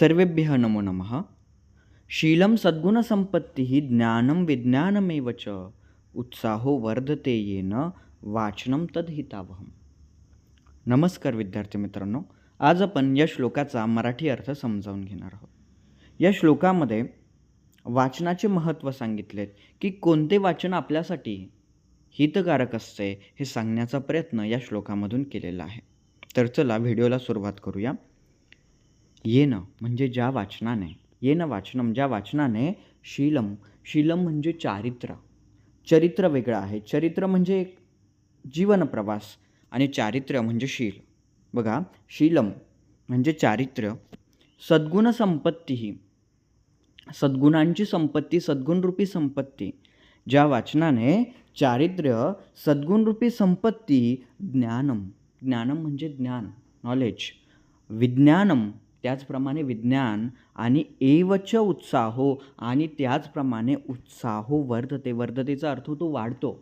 सर्वेभ्यः नमो नमः. शीलं सद्गुणसम्पत्तिः ज्ञानं विज्ञानमेव च. उत्साहो वर्धते येन वाचनं तद्हितावहम. नमस्कार विद्यार्थी मित्रांनो आज आपण या श्लोकाचा मराठी अर्थ समजावून घेणार आहोत. या श्लोकामध्ये वाचनाचे महत्त्व सांगितलेत की कोणते वाचन आपल्यासाठी हितकारक असते हे सांगण्याचा प्रयत्न या श्लोकामधून केलेला आहे. तर चला व्हिडिओला सुरुवात करूया. येणं म्हणजे ज्या वाचनाने येणं वाचनम म्हणजे ज्या वाचनाने शीलम शीलम म्हणजे चारित्र्य चरित्र वेगळं आहे. चरित्र म्हणजे एक जीवन प्रवास आणि चारित्र्य म्हणजे शील. बघा शीलम म्हणजे चारित्र्य सद्गुण संपत्ती ही. सद्गुणांची संपत्ती सद्गुणरूपी संपत्ती. ज्या वाचनाने चारित्र्य सद्गुणरूपी संपत्ती ज्ञानम. ज्ञानम म्हणजे ज्ञान नॉलेज विज्ञानम त्याचप्रमाणे विज्ञान आणि एवच उत्साहो आणि त्याचप्रमाणे उत्साहो वर्धते. वर्धतेचा अर्थ होतो वाढतो.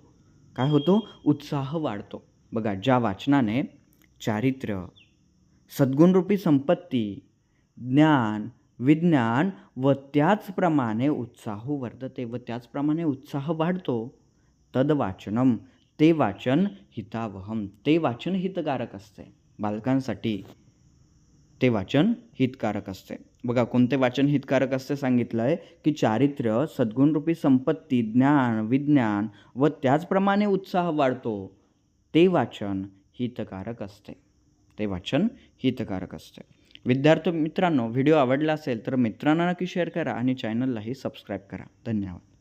काय होतो? उत्साह वाढतो. बघा ज्या वाचनाने चारित्र्य सद्गुणरूपी संपत्ती ज्ञान विज्ञान व त्याचप्रमाणे उत्साह वर्धते व त्याचप्रमाणे उत्साह वाढतो तद वाचनम ते वाचन हितावहम ते वाचन हितकारक असते. बालकांसाठी ते वाचन हितकारक असते? बघा कोणते वाचन हितकारक असते सांगितलं आहे की चारित्र्य सद्गुणरूपी संपत्ती ज्ञान विज्ञान व त्याचप्रमाणे उत्साह वाढतो ते वाचन हितकारक असते. ते वाचन हितकारक असते. विद्यार्थी मित्रांनो व्हिडिओ आवडला असेल तर मित्रांना नक्की शेअर करा आणि चॅनललाही सबस्क्राईब करा. धन्यवाद.